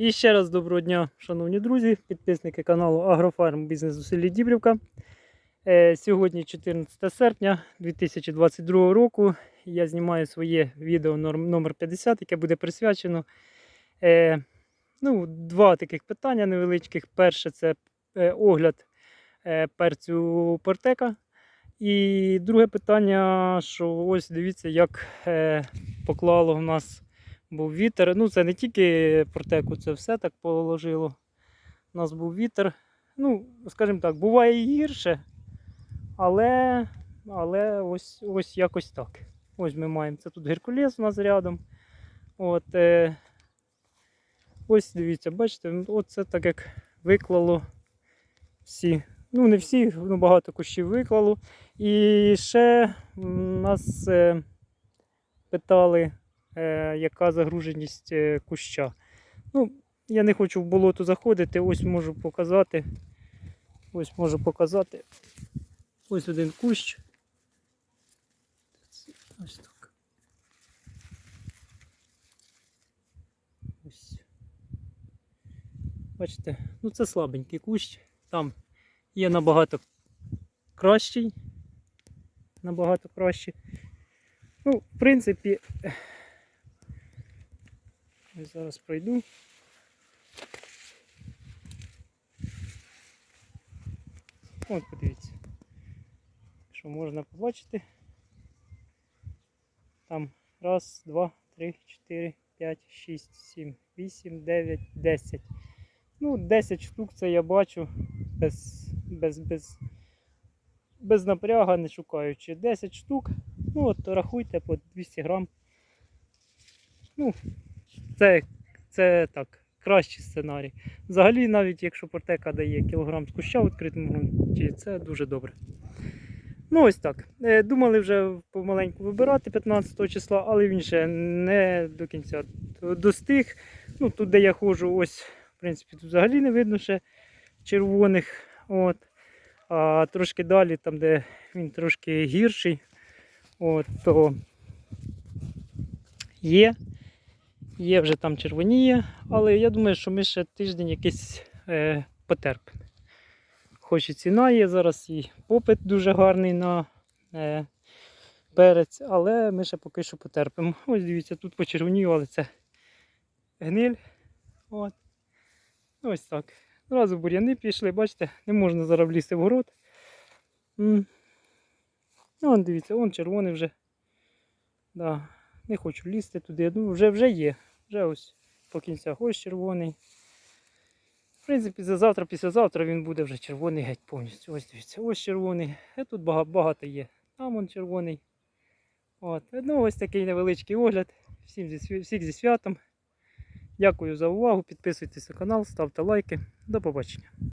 І ще раз доброго дня, шановні друзі, підписники каналу Агрофарм Бізнес у селі Дібрівка. Е, Сьогодні 14 серпня 2022 року. Я знімаю своє відео номер 50, яке буде присвячено е, ну, два таких питання невеличких. Перше це е, огляд перцю портека. І друге питання, що ось дивіться, як поклало в нас був вітер. Ну, це не тільки протеку, це все так положило. У нас був вітер. Ну, скажімо так, буває гірше, але, але ось, ось якось так. Ось ми маємо. Це тут Геркулес у нас рядом. От, е, ось дивіться, бачите, оце так як виклало всі. Ну, не всі, ну багато кущів виклало. І ще нас е, питали, яка загруженість е, куща. Ну, я не хочу в болото заходити, ось можу показати. Ось можу показати. Ось один кущ. Ось так. Ось. Бачите, ну це слабенький кущ. Там є набагато кращий. Набагато кращий. Ну, в принципі, ось зараз пройду. От подивіться, що можна побачити. Там раз, два, три, чотири, п'ять, шість, сім, вісім, дев'ять, десять. Ну, 10 штук це я бачу без, без, без, без напряга, не шукаючи. 10 штук. Ну от рахуйте по 200 грам. Ну, це, це так, кращий сценарій. Взагалі, навіть якщо портека дає кілограм з куща в відкритому ґрунті, це дуже добре. Ну, ось так. Е, Думали вже помаленьку вибирати 15 числа, але він ще не до кінця достиг. Ну, тут, де я ходжу, ось, в принципі, тут взагалі не видно ще червоних. От. А трошки далі, там, де він трошки гірший, от, то є. Є вже там червоніє, але я думаю, що ми ще тиждень якийсь е, потерпимо. Хоч і ціна є, зараз і попит дуже гарний на е, перець, але ми ще поки що потерпимо. Ось дивіться, тут почервоніло, але це гниль. От. Ось так. Зразу бур'яни пішли, бачите, не можна зараз влізти в город. Ну, вон, дивіться, вон червоний вже. Да. Не хочу лізти туди. Ну, вже вже є. Вже ось по кінцях ось червоний. В принципі, за завтра, післязавтра він буде вже червоний геть повністю. Ось дивіться, ось червоний. І тут багато, багато є. Там он червоний. От. Ну, ось такий невеличкий огляд. Всім зі, всіх зі святом. Дякую за увагу. Підписуйтесь на канал, ставте лайки. До побачення.